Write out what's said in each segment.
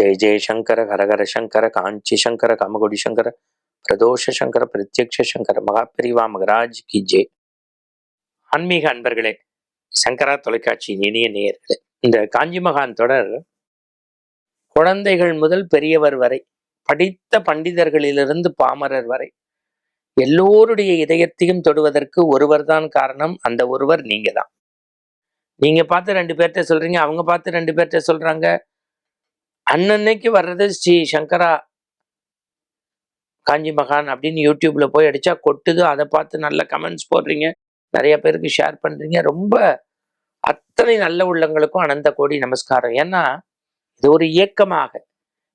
ஜெய ஜெயசங்கர ஹரஹர சங்கர காஞ்சி சங்கர கமகுடி சங்கர பிரதோஷ சங்கர பிரத்யக்ஷ சங்கர மகாபிரிவா மகராஜ் கி ஜே ஆன்மீக அன்பர்களே சங்கரா தொலைக்காட்சியின் இனிய நேயர்களே இந்த காஞ்சி மகான் தொடர் குழந்தைகள் முதல் பெரியவர் வரை படித்த பண்டிதர்களிலிருந்து பாமரர் வரை எல்லோருடைய இதயத்தையும் தொடுவதற்கு ஒருவர்தான் காரணம் அந்த ஒருவர் நீங்க தான் நீங்க பார்த்து ரெண்டு பேர்கிட்ட சொல்றீங்க அவங்க பார்த்து ரெண்டு பேர்கிட்ட சொல்றாங்க அன்னன்னைக்கு வர்றது ஸ்ரீ சங்கரா காஞ்சி மகான் அப்படின்னு யூடியூப்ல போய் அடிச்சா கொட்டுது. அதை பார்த்து நல்ல கமெண்ட்ஸ் போடுறீங்க. நிறைய பேருக்கு ஷேர் பண்றீங்க. ரொம்ப அத்தனை நல்ல உள்ளங்களுக்கும் அனந்த கோடி நமஸ்காரம். ஏன்னா இது ஒரு இயக்கமாக.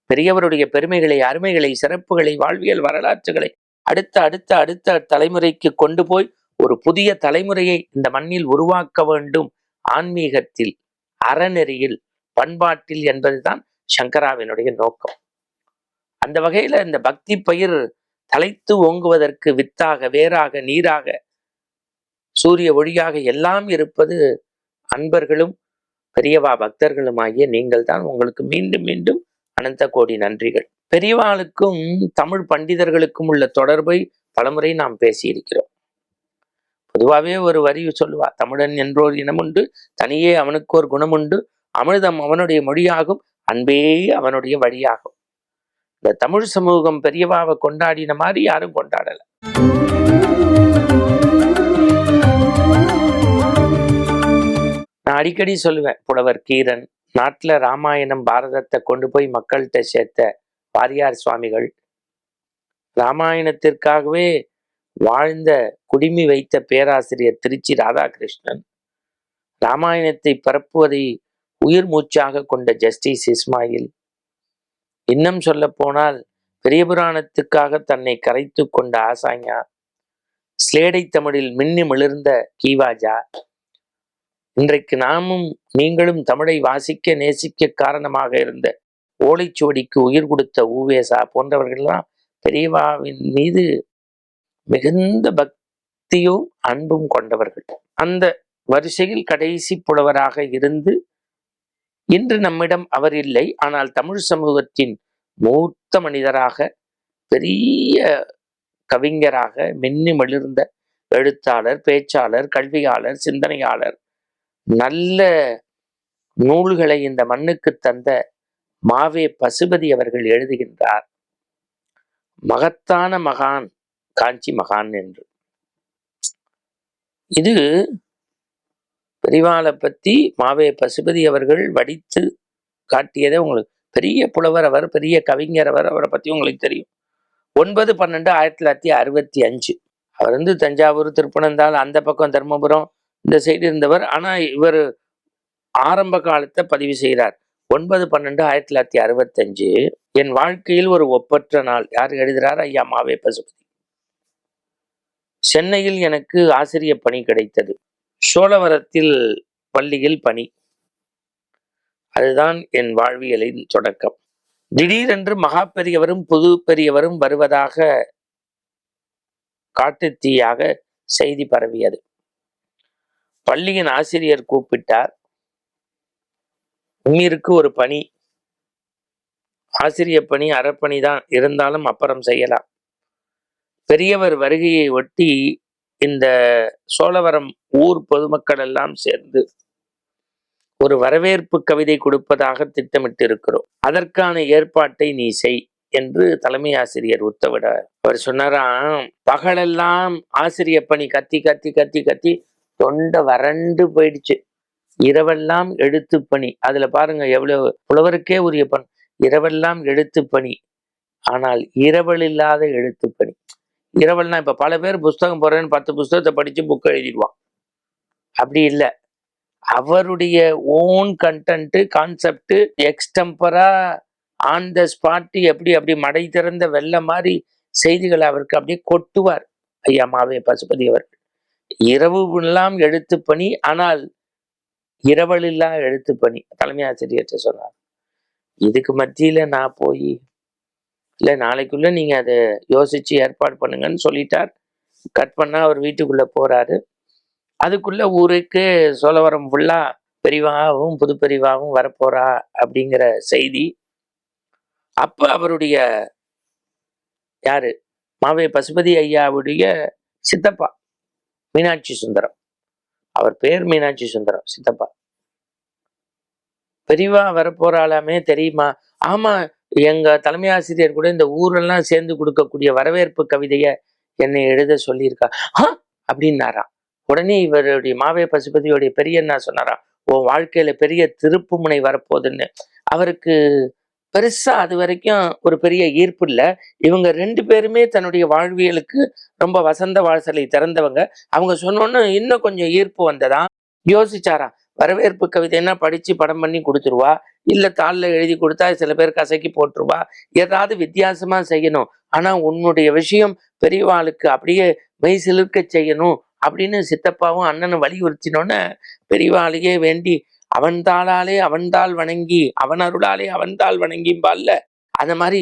பெரியவருடைய பெருமைகளை அருமைகளை சிறப்புகளை வாழ்வியல் வரலாற்றுகளை அடுத்த அடுத்த அடுத்த தலைமுறைக்கு கொண்டு போய் ஒரு புதிய தலைமுறையை இந்த மண்ணில் உருவாக்க வேண்டும். ஆன்மீகத்தில் அறநெறியில் பண்பாட்டில் என்பதுதான் சங்கராவினுடைய நோக்கம். அந்த வகையில இந்த பக்தி பயிர் தலைத்து ஓங்குவதற்கு வித்தாக வேறாக நீராக சூரிய ஒளியாக எல்லாம் இருப்பது அன்பர்களும் பெரியவா பக்தர்களும் ஆகிய நீங்கள் தான் உங்களுக்கு மீண்டும் மீண்டும் அனந்த கோடி நன்றிகள். பெரியவாளுக்கும் தமிழ் பண்டிதர்களுக்கும் உள்ள தொடர்பை பலமுறை நாம் பேசியிருக்கிறோம். பொதுவாகவே ஒரு வரி சொல்லுவா தமிழன் என்றோர் இனமுண்டு தனியே அவனுக்கு ஒரு குணமுண்டு அமிர்தம் அவனுடைய மொழியாகும் அன்பே அவனுடைய வழியாகும். இந்த தமிழ் சமூகம் பெரியவாவை கொண்டாடின மாதிரி யாரும் கொண்டாடல. நான் அடிக்கடி சொல்லுவேன் புலவர் கீரன் நாட்டுல ராமாயணம் பாரதத்தை கொண்டு போய் மக்கள்கிட்ட சேர்த்த வாரியார் சுவாமிகள் ராமாயணத்திற்காகவே வாழ்ந்த குடிமி வைத்த பேராசிரியர் திருச்சி ராதாகிருஷ்ணன் ராமாயணத்தை பரப்புவதை உயிர் மூச்சாக கொண்ட ஜஸ்டிஸ் இஸ்மாயில். இன்னும் சொல்ல போனால் பெரிய புராணத்துக்காக தன்னை கரைத்து கொண்ட ஆசாங்கா ஸ்லேடை தமிழில் மின்னி மிளிர்ந்த கீவாஜா. இன்றைக்கு நாமும் நீங்களும் தமிழை வாசிக்க நேசிக்க காரணமாக இருந்த ஓலைச்சுவடிக்கு உயிர் கொடுத்த ஊவேசா போன்றவர்கள்லாம் பெரியவாவின் மீது மிகுந்த பக்தியும் அன்பும் கொண்டவர்கள். அந்த வரிசையில் கடைசி புலவராக இருந்து இன்று நம்மிடம் அவர் இல்லை. ஆனால் தமிழ் சமூகத்தின் மூத்த மனிதராக பெரிய கவிஞராக மின்னி மலிர்ந்த எழுத்தாளர் பேச்சாளர் கல்வியாளர் சிந்தனையாளர் நல்ல நூல்களை இந்த மண்ணுக்கு தந்த மாவே பசுபதி அவர்கள் எழுதுகின்றார். மகத்தான மகான் காஞ்சி மகான் என்று. இது பெரிவாளை பற்றி மாவே பசுபதி அவர்கள் வடித்து காட்டியதே உங்களுக்கு. பெரிய புலவர் அவர் பெரிய கவிஞர் அவர் அவரை பற்றி உங்களுக்கு தெரியும். ஒன்பது பன்னெண்டு ஆயிரத்தி தொள்ளாயிரத்தி அறுபத்தி அஞ்சு. அவர் வந்து தஞ்சாவூர் திருப்பனந்தாள் அந்த பக்கம் தர்மபுரம் இந்த சைடு இருந்தவர். ஆனால் இவர் ஆரம்ப காலத்தை பதிவு செய்கிறார் ஒன்பது பன்னெண்டு ஆயிரத்தி தொள்ளாயிரத்தி அறுபத்தஞ்சு என் வாழ்க்கையில் ஒரு ஒப்பற்ற நாள். யார் எழுதுகிறார் ஐயா மாவே பசுபதி. சென்னையில் எனக்கு ஆசிரியர் பணி கிடைத்தது. சோழவரத்தில் பள்ளியில் பணி. அதுதான் என் வாழ்வியலின் தொடக்கம். திடீரென்று மகா பெரியவரும் புது பெரியவரும் வருவதாக காட்டுத்தீயாக செய்தி பரவியது. பள்ளியின் ஆசிரியர் கூப்பிட்டார் உயிருக்கு ஒரு பணி. ஆசிரியர் பணி அறப்பணி தான் இருந்தாலும் அப்புறம் செய்யலாம். பெரியவர் வருகையை ஒட்டி இந்த சோழவரம் ஊர் பொதுமக்கள் எல்லாம் சேர்ந்து ஒரு வரவேற்பு கவிதை கொடுப்பதாக திட்டமிட்டு இருக்கிறோம் அதற்கான ஏற்பாட்டை நீ செய் என்று தலைமை ஆசிரியர் உத்தவிட அவர் சொன்னாராம் பகலெல்லாம் ஆசிரியர் பணி கத்தி கத்தி கத்தி கத்தி தொண்டை வறண்டு போயிடுச்சு. இரவெல்லாம் எழுத்து பணி. அதுல பாருங்க எவ்வளவு புலவருக்கே உரிய பண். இரவெல்லாம் எழுத்து பணி. ஆனால் இரவல் இல்லாத எழுத்து பணி. இரவல்னா இப்போ பல பேர் புஸ்தகம் போடுறேன்னு பத்து புஸ்தகத்தை படித்து புக் எழுதிடுவான். அப்படி இல்லை. அவருடைய own content concept extempore on the spot எப்படி அப்படி மடை திறந்த வெள்ள மாதிரி செய்திகளை அவருக்கு அப்படியே கொட்டுவார். ஐயா மாவே பசுபதி அவர்கள். இரவு எல்லாம் எழுத்து பணி ஆனால் இரவலில்லா எழுத்து பணி. தலைமை ஆசிரியர்கிட்ட சொன்னார் இதுக்கு மத்தியில் நான் போய் இல்லை நாளைக்குள்ள நீங்க அதை யோசிச்சு ஏற்பாடு பண்ணுங்கன்னு சொல்லிட்டார். கட் பண்ணா அவர் வீட்டுக்குள்ளே போறாரு. அதுக்குள்ள ஊருக்கு சோழவரம் ஃபுல்லா பெரிவாகவும் புது பெரிவாகவும் வரப்போறா அப்படிங்கிற செய்தி. அப்போ அவருடைய யாரு? மாவே பசுபதி ஐயாவுடைய சித்தப்பா மீனாட்சி சுந்தரம். அவர் பேர் மீனாட்சி சுந்தரம் சித்தப்பா. பெரியவா வரப்போறாளாமே தெரியுமா? ஆமா எங்கள் தலைமை ஆசிரியர் கூட இந்த ஊரெல்லாம் சேர்ந்து கொடுக்கக்கூடிய வரவேற்பு கவிதையை என்னை எழுத சொல்லியிருக்கா. ஆ அப்படின்னாராம் உடனே இவருடைய மாவே பசுபதியோடைய பெரிய என்ன சொன்னாராம் உன் வாழ்க்கையில பெரிய திருப்பு முனை வரப்போகுதுன்னு. அவருக்கு பெருசா அது வரைக்கும் ஒரு பெரிய ஈர்ப்பு இல்லை. இவங்க ரெண்டு பேருமே தன்னுடைய வாழ்வியலுக்கு ரொம்ப வசந்த வாசலை திறந்தவங்க. அவங்க சொன்னோன்னு இன்னும் கொஞ்சம் ஈர்ப்பு வந்ததா? யோசிச்சாராம் வரவேற்பு கவிதைன்னா படிச்சு படம் பண்ணி கொடுத்துருவா. இல்ல தாளில் எழுதி கொடுத்தா சில பேர் கசக்கி போட்டுருவா. ஏதாவது வித்தியாசமா செய்யணும். ஆனா உன்னுடைய விஷயம் பெரியவாளுக்கு அப்படியே மெய் சிலிர்க்க செய்யணும் அப்படின்னு சித்தப்பாவும் அண்ணனும் வலியுறுத்தினோன்னு பெரியவாளையே வேண்டி அவன் தாளாலே அவன்தாள் வணங்கி அவன் அருளாலே அவன்தாள் வணங்கிம்பால்ல அந்த மாதிரி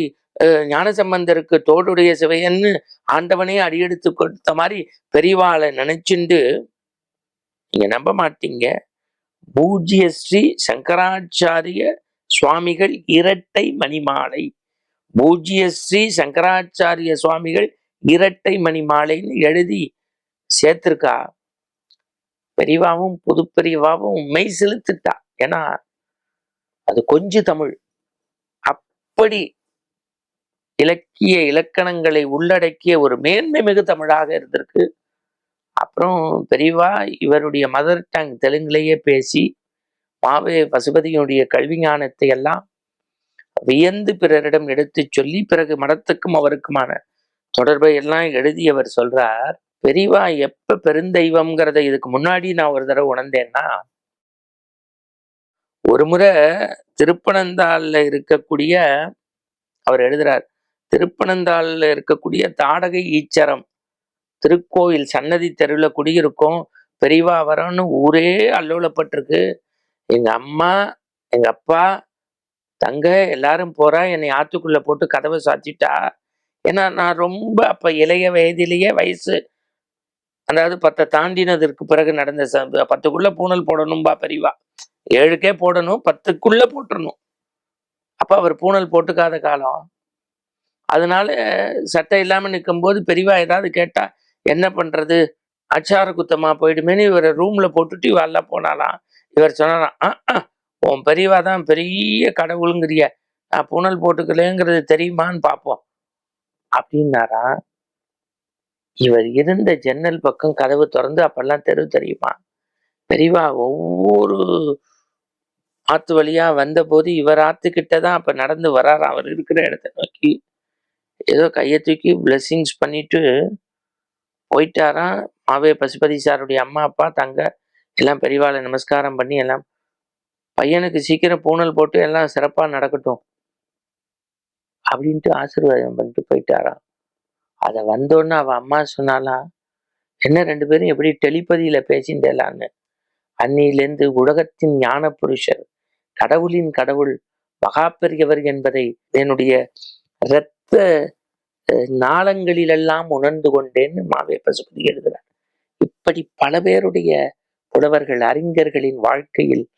ஞானசம்பந்தருக்கு தோடுடைய சிவையன்னு ஆண்டவனே அடியெடுத்து கொடுத்த மாதிரி பெரியவாளை நினைச்சுண்டு நீங்க நம்ப மாட்டீங்க. பூஜ்ய ஸ்ரீ சங்கராச்சாரிய சுவாமிகள் இரட்டை மணிமாலை. பூஜ்ய ஸ்ரீ சங்கராச்சாரிய சுவாமிகள் இரட்டை மணிமாலைன்னு எழுதி சேர்த்திருக்கா. பெரியவாவும் புது பெரியவாவும் மெய் செலுத்துட்டா. ஏன்னா அது கொஞ்சு தமிழ். அப்படி இலக்கிய இலக்கணங்களை உள்ளடக்கிய ஒரு மேன்மை மிகு தமிழாக இருந்திருக்கு. அப்புறம் பெரியவா இவருடைய மதர் டங் தெலுங்குலேயே பேசி மாவே பசுபதியினுடைய கல்வி ஞானத்தை எல்லாம் வியந்து பிறரிடம் எடுத்துச் சொல்லி பிறகு மடத்துக்கும் அவருக்குமான தொடர்பை எல்லாம் எழுதியவர் சொல்றார் பெரியவா எப்ப பெருந்தெய்வம்ங்கிறத இதுக்கு முன்னாடி நான் ஒரு தடவை உணர்ந்தேன்னா ஒரு முறை திருப்பனந்தாள்ல இருக்கக்கூடிய அவர் எழுதுறார் திருப்பனந்தாள்ல இருக்கக்கூடிய தாடகை ஈச்சரம் திருக்கோயில் சன்னதி தெருவில் குடியிருக்கோம் பெரியவா வரோன்னு ஊரே அல்லோலப்பட்டிருக்கு. எங்க அம்மா எங்க அப்பா தங்க எல்லாரும் போறா என்னை ஆத்துக்குள்ள போட்டு கதவை சாத்திட்டா. ஏன்னா நான் ரொம்ப அப்ப இளைய வயதிலேயே வயசு. அதாவது பத்தை தாண்டினதற்கு பிறகு நடந்த ச- பத்துக்குள்ள பூணல் போடணும்பா பெரியவா. ஏழுக்கே போடணும் பத்துக்குள்ள போட்டுடணும் அப்ப அவர் பூணல் போட்டுக்காத காலம். அதனால சட்டை இல்லாமல் நிற்கும்போது பெரியவா ஏதாவது கேட்டா என்ன பண்றது? அச்சார குத்தமாக போயிடுமேன்னு இவரை ரூம்ல போட்டுட்டு இவெல்லாம் போனாலாம் இவர் சொன்னாராம் "ஆ, உன் பெரியவா தான் பெரிய கடவுளுங்கிறிய. நான் புனல் போட்டுக்கலேங்கிறது தெரியுமான்னு பார்ப்போம் அப்படின்னாரா? இவர் இருந்த ஜன்னல் பக்கம் கதவு திறந்து அப்பெல்லாம் தெரு தெரியுமா? பெரியவா ஒவ்வொரு ஆத்து வழியா வந்தபோது இவர் ஆத்துக்கிட்ட தான் அப்ப நடந்து வரார். அவர் இருக்கிற இடத்த நோக்கி ஏதோ கையை தூக்கி பிளெஸ்ஸிங்ஸ் பண்ணிட்டு போயிட்டாராம். மாவே பசுபதி சாருடைய அம்மா அப்பா தங்க எல்லாம் பெரியவாளை நமஸ்காரம் பண்ணி எல்லாம் பையனுக்கு சீக்கிரம் பூணல் போட்டு எல்லாம் சிறப்பாக நடக்கட்டும் அப்படின்ட்டு ஆசீர்வாதம் பண்ணிட்டு போயிட்டாராம். அதை வந்தோடனே அவள் அம்மா சொன்னாலாம் என்ன ரெண்டு பேரும் எப்படி டெலிபதியில் பேசிண்டேலான்னு அன்னியிலேருந்து உலகத்தின் ஞான புருஷர் கடவுளின் கடவுள் மகா பெரியவர் என்பதை என்னுடைய இரத்த நாளங்களிலெல்லாம் உணர்ந்து கொண்டேன்னு மாவே பசுபதி எழுதுகிறார். இப்படி பல பேருடைய புலவர்கள் அறிஞர்களின் வாழ்க்கையில்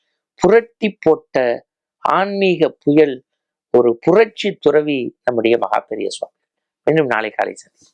புரட்டி போட்ட ஆன்மீக புயல் ஒரு புரட்சி துறவி நம்முடைய மகா பெரிய சுவாமி. மீண்டும் நாளை காலை சந்தி